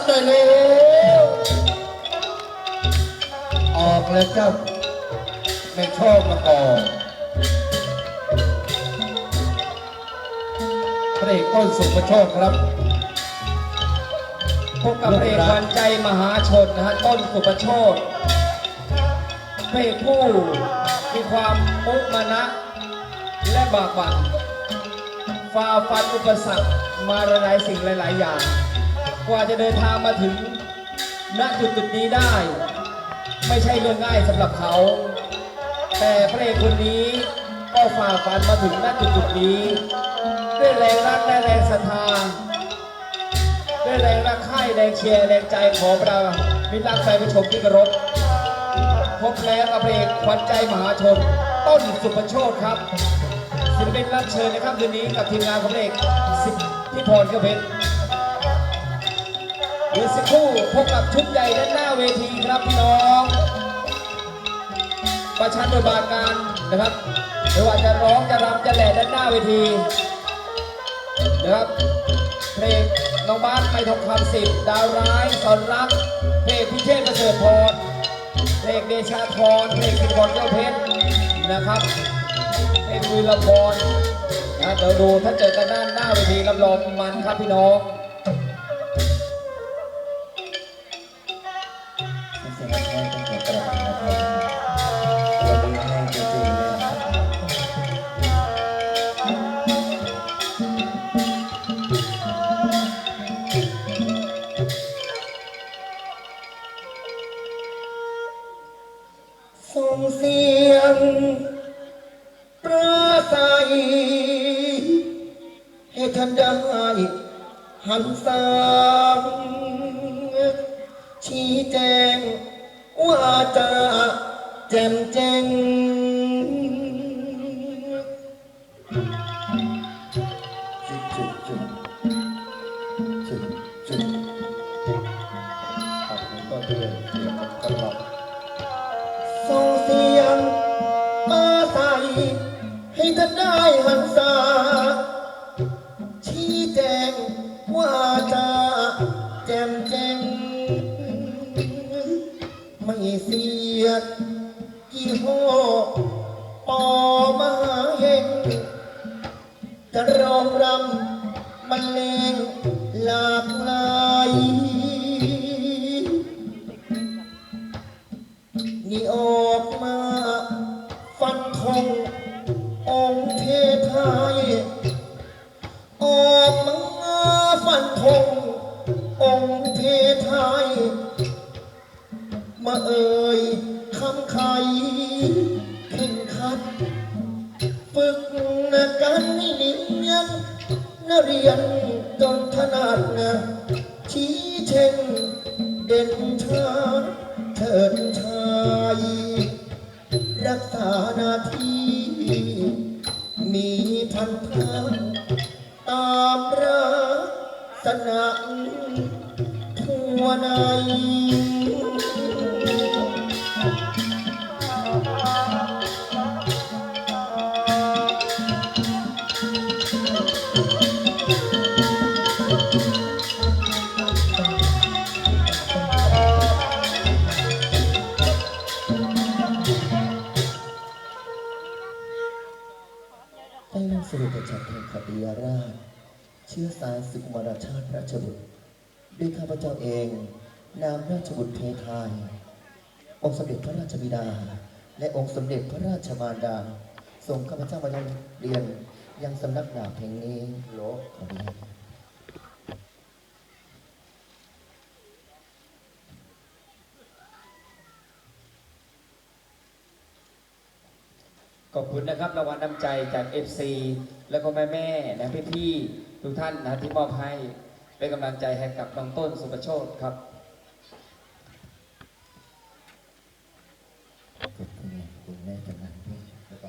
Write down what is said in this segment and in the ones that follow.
รับได้แล้วออกแล้วเจ้าไม่ชอบมาก่อนพระเอกต้นสุภโชคครับพบกับพระเอกวัญใจมหาชนนะฮะต้นสุประโชดพระเอกผู้มีความมุมานะ และบากบั่นฝ่าฟันอุปสรรคมาหลายสิ่งหลาย ๆ อย่าง กว่าจะเดินทางมาถึงณจุดจุดนี้ได้ ไม่ใช่เรื่องง่ายสำหรับเขา แต่พระเอกคนนี้ก็ฝ่าฟันมาถึงณจุดจุดนี้ ด้วยแรงรักและแรงศรัทธาด้วยแรงรักใคร่แรงเชียร์แรงใจของเรามิตรรักแฟนผู้ชมที่เคารพพบแล้วกับเพลงขวัญใจมหาชน ต้นสุภโชคครับศิลปินรับเชิญนะครับคืนนี้กับทีมงานของเพลงสิทธิพรเกยวเพชร เดี๋ยวสักครู่พบกับชุดใหญ่ด้านหน้าเวทีครับพี่น้อง ประชันบทบาทงานนะครับไม่ว่าจะร้องจะรำจะแหล่ด้านหน้าเวทีนะครับเพลงน้องบ้านไปทองคำสิบดาวร้ายสอนรักเพลงพิเชษประเสริฐพรเพลงเดชาธรเพลงสิบพรเจ้าเพชรนะครับเพลงวีรพรนะเดี๋ยวดูถ้าเจอกันด้านหน้าเวทีรับรองมันครับพี่น้อง ส่งเสียงประสัยให้ท่านได้หันสามชี้แจงว่าจะแจ่มแจ้งจุดจุดจุดจุดจุดครับผมก็เตือนเสียงตล ให้ท่านได้หันษาชี้แจงว่าจะแจ่มแจ้งไม่เสียดยี่ห้อปอมาเฮงจะรองรำบรรเลงลาก ฟันธงองค์เทไทย มาเอ่ยคำไขเข่งขัด ฝึกนะกันให้เนียนนักเรียนจนถนัดนะ ชี้เช่งเด่นชาเถิดชายรักษาหน้าที่ มีพันธะตามรัก สนักทั่วในได้นำสรุปประจักษ์แห่งขัตติยาราช เชื้อสายสุกุมารชาติพระชบุตรด้วยข้าพเจ้าเอง นามราชบุตรเพทาย องค์สมเด็จพระราชบิดา และองค์สมเด็จพระราชมารดาส่งข้าพเจ้ามายังเรียนยังสำนักดาบแห่งนี้โลขออนุญาตขอบคุณนะครับรางวัลน้ำใจจาก FC แล้วก็แม่แม่นะพี่ๆ ทุกท่านนะที่มอบให้เป็นกำลังใจให้กับน้องต้นสุประโชคครับขอบคุณคุณแม่กำนันด้วยแล้วก็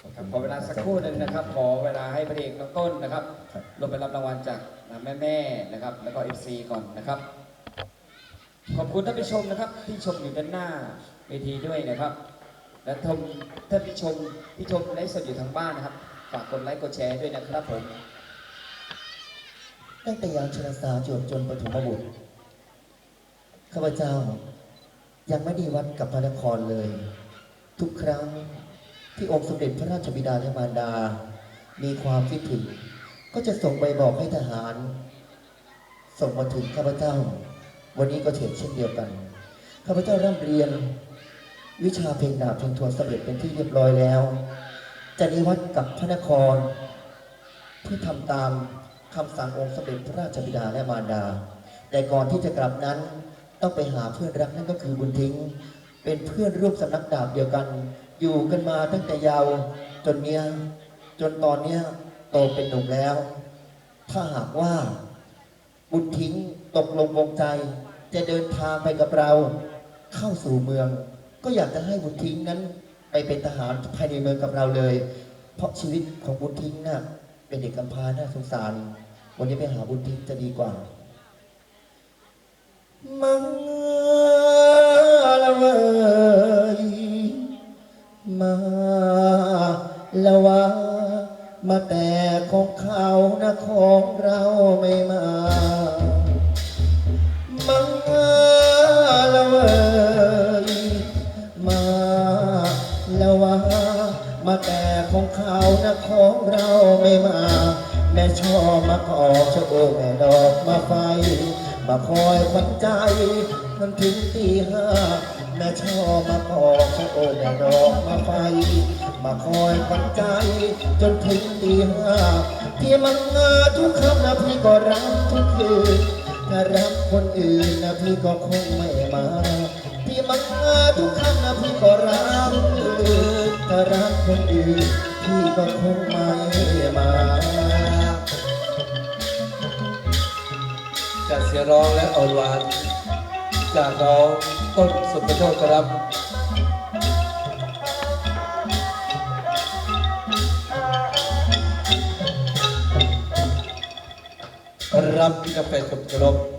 ขอบครับณขอเวลาสักครู่หนึ่งนะครับ ขอเวลาให้พระเอกน้องต้นนะครับครับลงไปรับรางวัลจากแม่แม่ๆนะครับ แล้วก็ FC ก่อนนะครับ ขอบคุณท่านผู้ชมนะครับ ที่ชมอยู่ด้านหน้าเวทีด้วยนะครับ และทมท่านผู้ชมที่ชมไลฟ์สดอยู่ทางบ้านนะครับ ฝากกดไลค์กดแชร์ด้วยนะครับผม ตั้งแต่ยามชราสาจวบจนปฐมบุตรข้าพเจ้ายังไม่ได้วัดกับพระนครเลย ทุกครั้งที่องค์สมเด็จพระราชบิดาและมารดา มีความคิดถึง ก็จะส่งไปบอกให้ทหาร ส่งมาถึงข้าพเจ้า วันนี้ก็เช่นเช่นเดียวกันข้าพเจ้าร่ำเรียน วิชาเพลงดาบเพลงทวนสำเร็จเป็นที่เรียบร้อยแล้ว จะนิวัดกับพระนคร เพื่อทำตาม คำสั่งองค์สมเด็จพระราชบิดาและมารดา แต่ก่อนที่จะกลับนั้นต้องไปหาเพื่อนรักนั่นก็คือบุญทิ้ง เป็นเพื่อนร่วมสำนักดาบเดียวกัน อยู่กันมาตั้งแต่เยาวจนเนี้ยจนตอนเนี้ยโตเป็นหนุ่มแล้ว ถ้าหากว่า บุญทิ้งตกลงวงใจ จะเดินทางไปกับเรา เข้าสู่เมือง ก็อยากจะให้บุญทิ้งนั้น ไปเป็นทหารภายในเมืองกับเราเลย เพราะชีวิตของบุญทิ้งน่ะ เป็นเด็กกำพร้าน่าสงสาร วันนี้ไปหาบุญทิ้งจะดีกว่ามังละเวยมาละวามาแต่ของเขานะของเราไม่มามังละเวยมาละวา มาแต่ของเขานะของเราไม่มา แม่ชอบมาขอชะโอแม่ดอกมาไฟ มาคอยขวัญใจมันถึงตีห้าแม่ชอบมาขอชะโอแม่ดอกมาไฟ มาคอยขวัญใจ จนถึงตีห้าที่มังงาทุกคำนะพี่ก็รักทุกคืนถ้ารักคนอื่นนะพี่ก็คงไม่มา พี่มังงาทุกคำนะพี่ก็รักทุกคืน ถ้ารักคนอื่นพี่ก็คงไม่มา จากเสียงร้องและอ่อนหวาน จากน้องต้นสุภโชคครับรับที่กาแฟกับกรบ